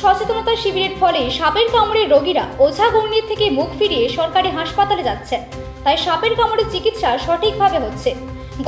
সচেতনতা শিবিরের ফলে সাপের কামড়ে রোগীরা ওঝা গণ্ডির থেকে মুখ ফিরিয়ে সরকারি হাসপাতালে যাচ্ছে তাই সাপের কামড়ের চিকিৎসা সঠিকভাবে হচ্ছে।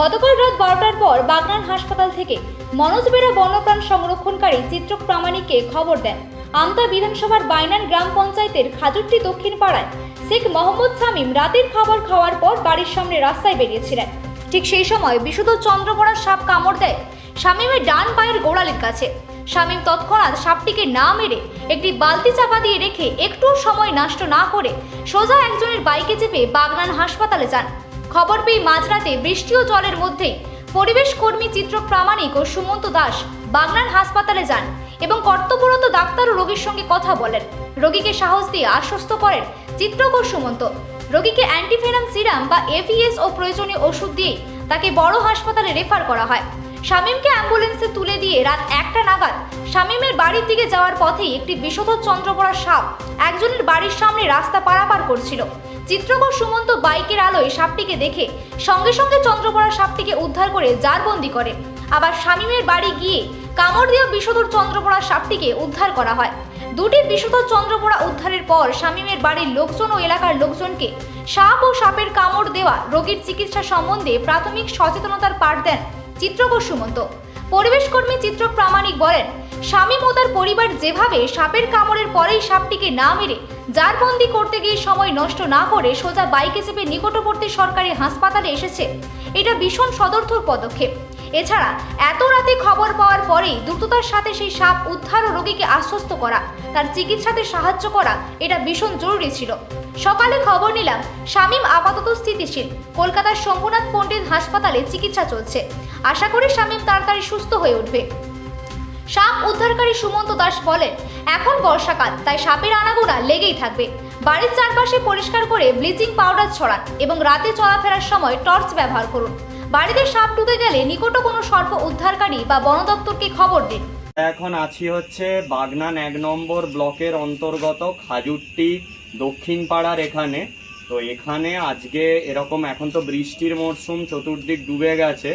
গতকাল রাত বারোটার পর বাগনান হাসপাতাল থেকে মনোজ বেরা বন্যপ্রাণ সংরক্ষণকারী চিত্রক প্রামাণিককে খবর দেন। আমতা বিধানসভার বাইনান গ্রাম পঞ্চায়েতের খাজুরটি দক্ষিণ পাড়ায় শেখ মোহাম্মদ শামীম রাতের খাবার খাওয়ার পর বাড়ির সামনে রাস্তায় বেরিয়েছিলেন। ঠিক সেই সময় বিশুদ্ধ চন্দ্রপড়ার সাপ কামড় দেয় শামীমের ডান পায়ের গোড়ালির কাছে। শামীম তৎক্ষণাৎ সাপটিকে না মেরে একটি বালতি চাপা দিয়ে রেখে একটু সময় নষ্ট না করে সোজা একজনের বাইকে চেপে বাগনান হাসপাতালে যান। খবর পেয়ে মাঝরাতে বৃষ্টি ও জলের মধ্যেই পরিবেশ কর্মী চিত্র প্রামাণিক ও সুমন্ত দাস বাগনান হাসপাতালে যান এবং কর্তব্যরত ডাক্তার ও রোগীর সঙ্গে কথা বলেন। রোগীকে সাহস দিয়ে আশ্বস্ত করেন চিত্রক সুমন্ত। রোগীকে অ্যান্টিফেনাম সিরাম বা এভিএস ও প্রয়োজনীয় ওষুধ দিয়ে তাকে বড় হাসপাতালে রেফার করা হয়। শামীমকে অ্যাম্বুলেন্সে তুলে দিয়ে রাত একটা নাগাদ শামীমের বাড়ির দিকে যাওয়ার পথেই একটি বিষধর চন্দ্রপড়া সাপ একজনের বাড়ির সামনে রাস্তা পারাপার করছিল। চিত্রকর সুমন্ত বাইকের আলোয় সাপটিকে দেখে সঙ্গে সঙ্গে চন্দ্রপড়া সাপটিকে উদ্ধার করে জারবন্দি করে। আবার শামীমের বাড়ি গিয়ে কামড় দেওয়া বিষধর চন্দ্রপড়া সাপটিকে উদ্ধার করা হয়। দুটি বিষধর চন্দ্রপড়া উদ্ধারের পর শামীমের বাড়ির লোকজন ও এলাকার লোকজনকে সাপ ও সাপের কামড় দেওয়া রোগীর চিকিৎসা সম্বন্ধে প্রাথমিক সচেতনতার পাঠ দেন চিত্রকর সুমন্ত। পরিবেশ কর্মী চিত্র প্রামাণিক বলেন, স্বামী ও তার পরিবার যেভাবে সাপের কামড়ের পরেই সাপটিকে না মেরে জারবন্দি করতে গিয়ে সময় নষ্ট না করে সোজা বাইকে চেপে নিকটবর্তী সরকারি হাসপাতালে এসেছে, এটা ভীষণ সদর্থক পদক্ষেপ। এছাড়া, এত রাতে খবর পাওয়ার পরেই দ্রুততার সাথে সেই সাপ উদ্ধার ও রোগীকে আশ্বস্ত করা, তার চিকিৎসাতে সাহায্য করা, এটা ভীষণ জরুরি ছিল। সকালে খবর নিলাম, শামীম আপাতত স্থিতিশীল। কলকাতার শম্ভুনাথ পণ্ডিত হাসপাতালে চিকিৎসা চলছে। আশা করি শামীম তাড়াতাড়ি সুস্থ হয়ে উঠবে। সাপ উদ্ধারকারী সুমন্ত দাস বলেন, এখন বর্ষাকাল, তাই সাপের আনাগোনা লেগেই থাকবে। বাড়ির চারপাশে পরিষ্কার করে ব্লিচিং পাউডার ছড়ান এবং রাতে চলাফেরার সময় টর্চ ব্যবহার করুন। বাড়িতে সাপ ঢুকে গেলে নিকট কোনো সর্প উদ্ধারকারী বা বন দপ্তরকে খবর দিন। এখন আছি হচ্ছে বাগনান এক নম্বর ব্লকের অন্তর্গত খাজুরটি দক্ষিণ পাড়ার এখানে। তো এখানে আজকে এরকম এখন তো বৃষ্টির মরশুম, চতুর্দিক ডুবে গেছে।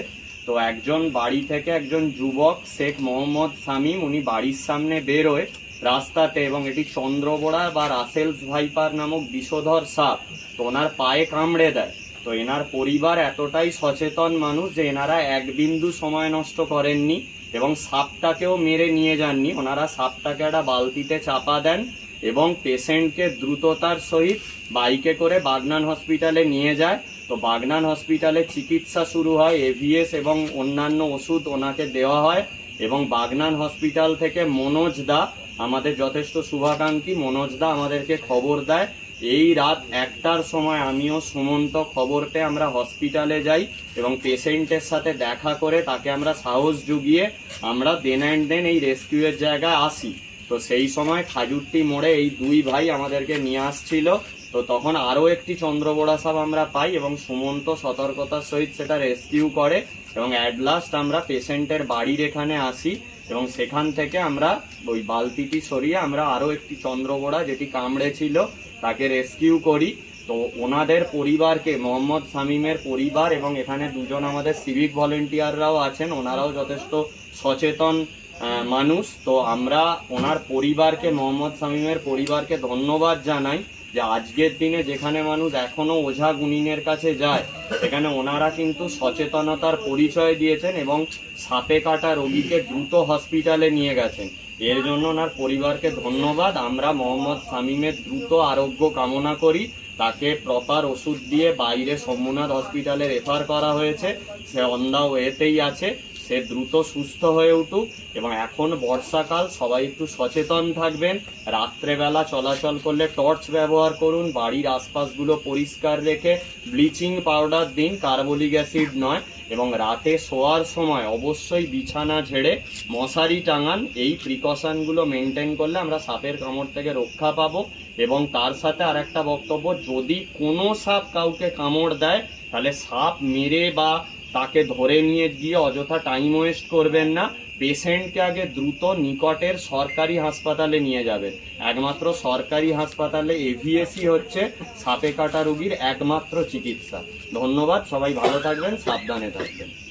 তো একজন বাড়ি থেকে একজন যুবক, শেখ মোহাম্মদ শামীম, উনি বাড়ির সামনে বেরোয় রাস্তাতে এবং এটি চন্দ্রবোড়া বা রাসেলস ভাইপার নামক বিষধর সাপ। তো ওনার পায়ে কামড়ে দেয়। তো এনার পরিবার এতটাই সচেতন মানুষ যে এনারা এক বিন্দু সময় নষ্ট করেননি এবং সাপটাকেও মেরে নিয়ে যাননি। ওনারা সাপটাকে একটা বালতিতে চাপা দেন এবং পেশেন্টকে দ্রুততার সহিত বাইকে করে বাগনান হসপিটালে নিয়ে যায়। তো বাগনান হসপিটালে চিকিৎসা শুরু হয় এভিএস এবং অন্যান্য ওষুধ ওনাকে দেওয়া হয় এবং বাগনান হসপিটাল থেকে মনোজ দা, আমাদের যথেষ্ট শুভাকাঙ্ক্ষী, মনোজ দা আমাদেরকে খবর দেয়। এই রাত একটার সময় আমিও সুমন্ত খবর পেয়ে আমরা হসপিটালে যাই এবং পেশেন্টের সাথে দেখা করে তাকে আমরা সাহস জুগিয়ে আমরা দেন অ্যান্ড দেন এই রেস্কিউয়ের জায়গায় আসি। তো সেই সময় খাজুরটি মোড়ে এই দুই ভাই আমাদেরকে নিয়ে আসছিল। তো তখন আরও একটি চন্দ্রবোড়া সাপ আমরা পাই এবং সুমন্ত সতর্কতার সহিত সেটা রেস্কিউ করে এবং অ্যাট লাস্ট আমরা পেশেন্টের বাড়ির এখানে আসি এবং সেখান থেকে আমরা ওই বালতিটি সরিয়ে আমরা আরও একটি চন্দ্রবোড়া যেটি কামড়েছিল তাকে রেস্কিউ করি। তো ওনাদের পরিবারকে, মোহাম্মদ শামীমের পরিবার এবং এখানে দুজন আমাদের সিভিক ভলেন্টিয়াররাও আছেন, ওনারাও যথেষ্ট সচেতন মানুষ। তো আমরা ওনার পরিবারকে, মোহাম্মদ শামীমের পরিবারকে ধন্যবাদ জানাই যে আজকের দিনে যেখানে মানুষ এখনও ওঝা গুনিনের কাছে যায়, সেখানে ওনারা কিন্তু সচেতনতার পরিচয় দিয়েছেন এবং সাপে কাটা রোগীকে দ্রুত হসপিটালে নিয়ে গেছেন। এর জন্য ওনার পরিবারকে ধন্যবাদ। আমরা মোহাম্মদ শামীমের দ্রুত আরোগ্য কামনা করি। তাকে প্রপার ওষুধ দিয়ে বাইরে সোমনাথ হসপিটালে রেফার করা হয়েছে। সে অন দা ওয়েতেই আছে। সে দ্রুত সুস্থ হয়ে উঠুক এবং এখন বর্ষাকাল, সবাই একটু সচেতন থাকবেন। রাত্রেবেলা চলাচল করলে টর্চ ব্যবহার করুন, বাড়ির আশপাশগুলো পরিষ্কার রেখে ব্লিচিং পাউডার দিন, কার্বলিক অ্যাসিড নয়, এবং রাতে শোয়ার সময় অবশ্যই বিছানা ঝেড়ে মশারি টাঙান। এই প্রিকশনগুলো মেনটেন করলে আমরা সাপের কামড় থেকে রক্ষা পাবো। এবং তার সাথে আর একটা বক্তব্য, যদি কোনো সাপ কাউকে কামড় দেয়, তাহলে সাপ মেরে বা তাকে ধরে নিয়ে গিয়ে অযথা টাইম ওয়েস্ট করবেন না। পেশেন্টকে আগে দ্রুত নিকটের সরকারি হাসপাতালে নিয়ে যাবেন। একমাত্র সরকারি হাসপাতালে এভিএসি হচ্ছে সাপে কাটা রুগীর একমাত্র চিকিৎসা। ধন্যবাদ, সবাই ভালো থাকবেন, সাবধানে থাকবেন।